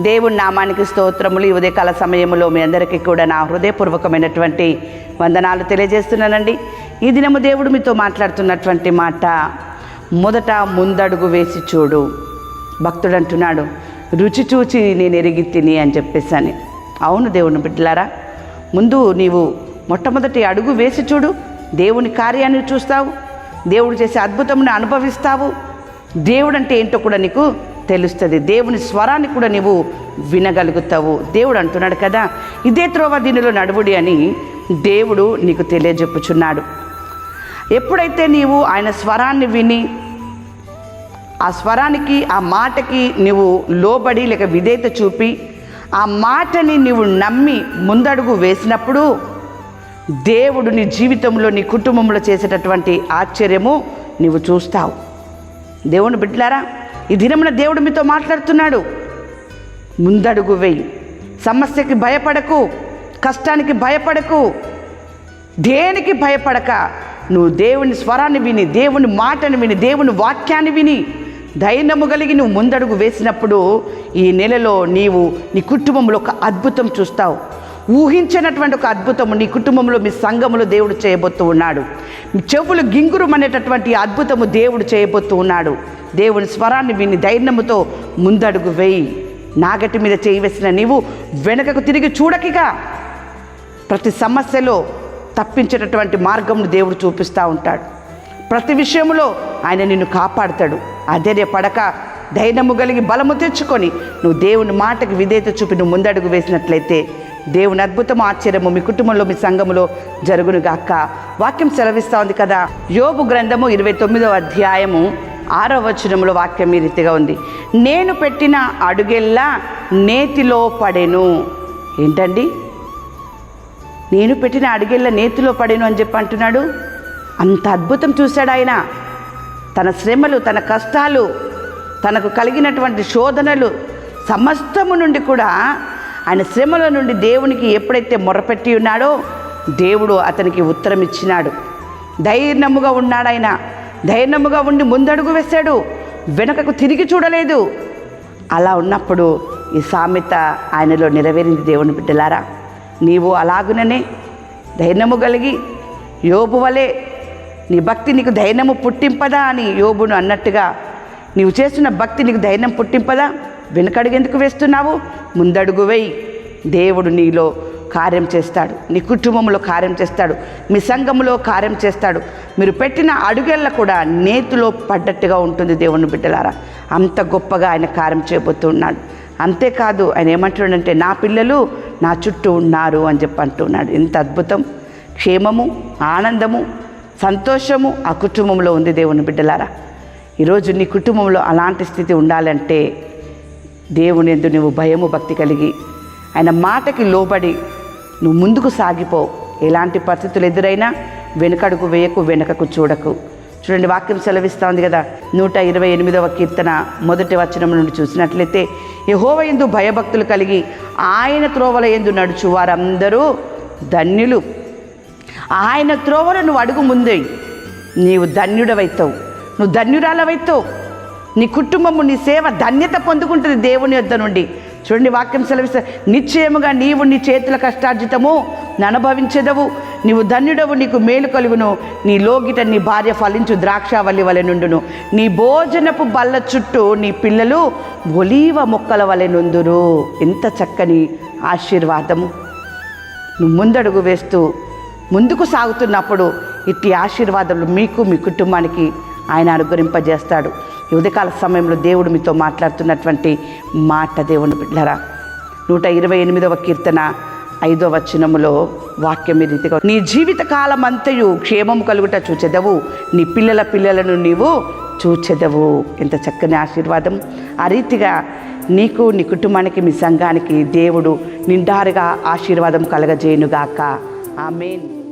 దేవుని నామానికి స్తోత్రములు ఈ ఉదయకాల సమయంలో మీ అందరికీ కూడా నా హృదయపూర్వకమైనటువంటి వందనాలు తెలియజేస్తున్నానండి. ఈ దినము దేవుడు మీతో మాట్లాడుతున్నటువంటి మాట మొదట ముందడుగు వేసి చూడు. భక్తుడు అంటున్నాడు రుచి చూచి నేను ఎరిగి తిని అని చెప్పేసాను. అవును దేవుని బిడ్డలారా ముందు నీవు మొట్టమొదటి అడుగు వేసి చూడు. దేవుని కార్యాన్ని చూస్తావు. దేవుడు చేసే అద్భుతమును అనుభవిస్తావు. దేవుడు అంటే ఏంటో కూడా నీకు తెలుస్తుంది. దేవుని స్వరాన్ని కూడా నీవు వినగలుగుతావు. దేవుడు అంటున్నాడు కదా ఇదే త్రోవ దీనిలో నడువుడి అని దేవుడు నీకు తెలియజెప్పుచున్నాడు. ఎప్పుడైతే నీవు ఆయన స్వరాన్ని విని ఆ స్వరానికి ఆ మాటకి నీవు లోబడి లేక విధేయత చూపి ఆ మాటని నీవు నమ్మి ముందడుగు వేసినప్పుడు దేవుడు నీ జీవితంలో నీ కుటుంబంలో చేసేటటువంటి ఆశ్చర్యము నీవు చూస్తావు. దేవుని బిడ్డలారా ఈ దినమున దేవుడు మీతో మాట్లాడుతున్నాడు. ముందడుగు వేయి. సమస్యకి భయపడకు. కష్టానికి భయపడకు. దేనికి భయపడక? నువ్వు దేవుని స్వరాన్ని విని దేవుని మాటను విని దేవుని వాక్యాన్ని విని ధైర్యము కలిగి నువ్వు ముందడుగు వేసినప్పుడు ఈ నెలలో నీవు నీ కుటుంబంలో ఒక అద్భుతం చూస్తావు. ఊహించినటువంటి ఒక అద్భుతము నీ కుటుంబంలో మీ సంఘములో దేవుడు చేయబోతూ ఉన్నాడు. చెవులు గింగురు అనేటటువంటి అద్భుతము దేవుడు చేయబోతూ ఉన్నాడు. దేవుని స్వరాన్ని విని ధైర్యముతో ముందడుగు వేయి. నాగటి మీద చేయివేసిన నీవు వెనకకు తిరిగి చూడకిగా. ప్రతి సమస్యలో తప్పించేటటువంటి మార్గంను దేవుడు చూపిస్తూ ఉంటాడు. ప్రతి విషయంలో ఆయన నిన్ను కాపాడుతాడు. అధైర్యపడక ధైర్యము కలిగి బలము తెచ్చుకొని నువ్వు దేవుని మాటకి విధేయత చూపి నువ్వు ముందడుగు వేసినట్లయితే దేవుని అద్భుతం ఆశ్చర్యము మీ కుటుంబంలో మీ సంఘములో జరుగును గాక వాక్యం సెలవిస్తూ ఉంది కదా? యోబు గ్రంథము ఇరవై తొమ్మిదవ అధ్యాయము ఆరో వచనంలో వాక్యం ఈ రీతిగా ఉంది. నేను పెట్టిన అడుగెల్లా నేతిలో పడెను. ఏంటండి? నేను పెట్టిన అడుగెళ్ళ నేతిలో పడేను అని చెప్పి అంటున్నాడు? అంత అద్భుతం చూశాడు ఆయన. తన శ్రమలు తన కష్టాలు తనకు కలిగినటువంటి శోధనలు సమస్తము నుండి కూడా ఆయన శ్రమల నుండి దేవునికి ఎప్పుడైతే మొరపెట్టి ఉన్నాడో దేవుడు అతనికి ఉత్తరం ఇచ్చినాడు. ధైర్యముగా ఉన్నాడు ఆయన. ధైర్యముగా ఉండి ముందడుగు వేశాడు. వెనుకకు తిరిగి చూడలేదు. అలా ఉన్నప్పుడు ఈ సామెత ఆయనలో నెరవేరింది దేవుని బిడ్డలారా. నీవు అలాగుననే ధైర్యము కలిగి యోబు వలె నీ భక్తి నీకు ధైర్యము పుట్టింపదా అని యోబును అన్నట్టుగా నీవు చేస్తున్న భక్తి నీకు ధైర్యం పుట్టింపదా? వెనుకడుగెందుకు వేస్తున్నావు? ముందడుగు వేయి. దేవుడు నీలో కార్యం చేస్తాడు. నీ కుటుంబంలో కార్యం చేస్తాడు. మీ సంఘంలో కార్యం చేస్తాడు. మీరు పెట్టిన అడుగెళ్ళ కూడా నేతిలో పడ్డట్టుగా ఉంటుంది దేవుని బిడ్డలారా. అంత గొప్పగా ఆయన కార్యం చేయబోతున్నాడు అంతేకాదు ఆయన ఏమంటున్నాడంటే నా పిల్లలు నా చుట్టూ ఉన్నారు అని చెప్పి అంటున్నాడు. ఎంత అద్భుతం. క్షేమము ఆనందము సంతోషము ఆ కుటుంబంలో ఉంది దేవుని బిడ్డలారా. ఈరోజు నీ కుటుంబంలో అలాంటి స్థితి ఉండాలంటే దేవుని ఎందు నువ్వు భయము భక్తి కలిగి ఆయన మాటకి లోబడి నువ్వు ముందుకు సాగిపో. ఎలాంటి పరిస్థితులు ఎదురైనా వెనుకడుగు వేయకు వెనుకకు చూడకు. చూడండి వాక్యం సెలవిస్తూ ఉంది కదా. నూట ఇరవై ఎనిమిదవ కీర్తన మొదటి వచనం నుండి చూసినట్లయితే యహోవ ఎందు భయభక్తులు కలిగి ఆయన త్రోవల ఎందు నడుచు వారందరూ ధన్యులు. ఆయన త్రోవల నువ్వు అడుగు ముందే నీవు ధన్యుడవైతావు. నువ్వు ధన్యురాలవైతావు. నీ కుటుంబము నీ సేవ ధన్యత పొందుకుంటుంది దేవుని యొద్ద నుండి. చూడండి వాక్యం సెలవిస్తా నిశ్చయముగా నీవు నీ చేతుల కష్టార్జితము ననుభవించెదవు. నీవు ధన్యుడవు నీకు మేలు కలుగును. నీ లోగిట నీ భార్య ఫలించు ద్రాక్షావల్లి వలె నుండును. నీ భోజనపు బల్ల చుట్టూ నీ పిల్లలు ఒలీవ మొక్కల వలె నుందురు ఎంత చక్కని ఆశీర్వాదము. నువ్వు ముందడుగు వేస్తూ ముందుకు సాగుతున్నప్పుడు ఇట్టి ఆశీర్వాదాలు మీకు మీ కుటుంబానికి ఆయన అనుగ్రహింపజేస్తాడు. ఉదయకాల సమయంలో దేవుడు మీతో మాట్లాడుతున్నటువంటి మాట దేవుని బిడ్డరా నూట ఇరవై ఎనిమిదవ కీర్తన ఐదో వచనములో వాక్యం ఈ రీతిగా నీ జీవిత కాలం అంతయు క్షేమము కలుగుట చూచెదవు. నీ పిల్లల పిల్లలను నీవు చూచెదవు. ఎంత చక్కని ఆశీర్వాదం. ఆ రీతిగా నీకు నీ కుటుంబానికి మీ సంఘానికి దేవుడు నిండారుగా ఆశీర్వాదం కలగజేయునుగాక. ఆమెన్.